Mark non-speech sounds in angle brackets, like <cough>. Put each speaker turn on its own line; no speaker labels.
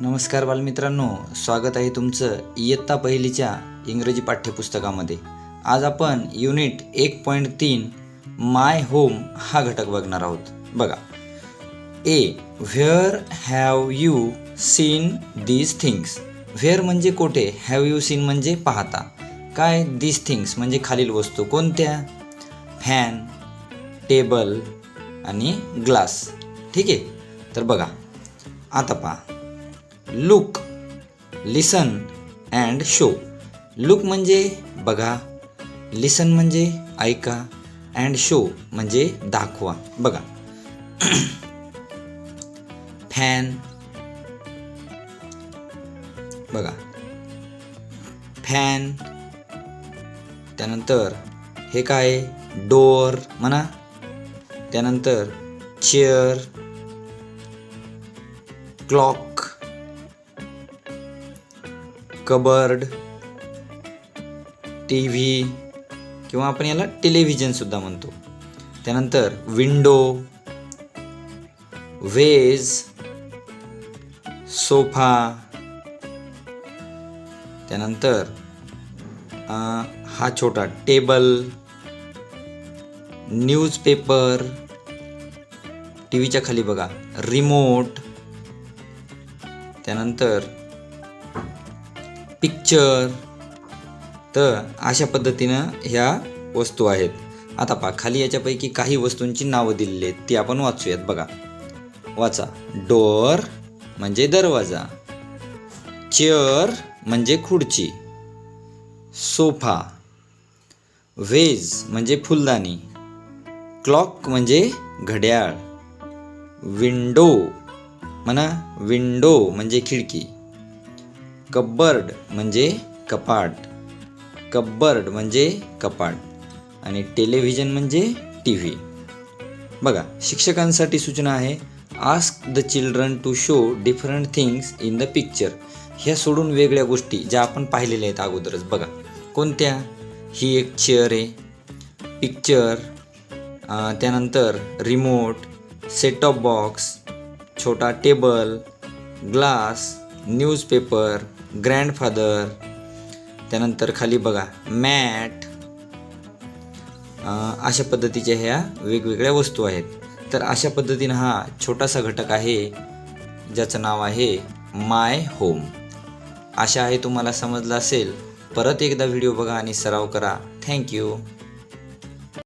नमस्कार बालमित्रांनो स्वागत आहे तुमचं इयत्ता पहिलीच्या इंग्रजी पाठ्यपुस्तकामध्ये. आज आपण युनिट एक पॉईंट तीन माय होम हा घटक बघणार आहोत. बघा. A where have you seen these things where म्हणजे कोठे? हॅव यू सीन म्हणजे पाहता. काय दीज थिंग्स म्हणजे खालील वस्तू कोणत्या? फॅन टेबल आणि ग्लास ठीक आहे? तर बघा. आता पहा. Look listen and show. Look म्हणजे बघा लिसन म्हणजे ऐका अँड शो म्हणजे दाखवा. बघा. <clears throat> फॅन. बघा. फॅन. त्यानंतर हे काय? डोअर म्हणा. त्यानंतर chair. Clock. Cupboard T V किंवा आपण याला टेलिव्हिजनसुद्धा म्हणतो. त्यानंतर विंडो वेज सोफा त्यानंतर हा छोटा टेबल न्यूजपेपर टी व्हीच्या खाली बघा रिमोट त्यानंतर पिक्चर तर अशा पद्धतीनं ह्या वस्तू आहेत. आता पहा खाली याच्यापैकी काही वस्तूंची नावं दिलेली आहेत ती आपण वाचूयात बघा. वाचा. डोअर म्हणजे दरवाजा. चेअर म्हणजे खुर्ची. सोफा वेज म्हणजे फुलदाणी. क्लॉक म्हणजे घड्याळ. विंडो म्हणा विंडो म्हणजे खिडकी. कब्बर्ड म्हणजे कपाट. कब्बर्ड म्हणजे कपाट. आणि टेलिव्हिजन म्हणजे टी व्ही बघा शिक्षकांसाठी सूचना आहे ask the children to show different things in the picture ह्या सोडून वेगळ्या गोष्टी ज्या आपण पाहिलेल्या आहेत अगोदरच. बघा कोणत्या? ही एक चेअर आहे. पिक्चर त्यानंतर रिमोट सेट टॉप बॉक्स छोटा टेबल ग्लास न्यूजपेपर ग्रँडफादर त्यानंतर खाली बघा मॅट अशा पद्धतीच्या ह्या वेगवेगळ्या वस्तू आहेत. तर अशा पद्धतीनं हा छोटासा घटक आहे ज्याचं नाव आहे माय होम आशा आहे तुम्हाला समजलं असेल परत एकदा व्हिडिओ बघा आणि सराव करा. थँक्यू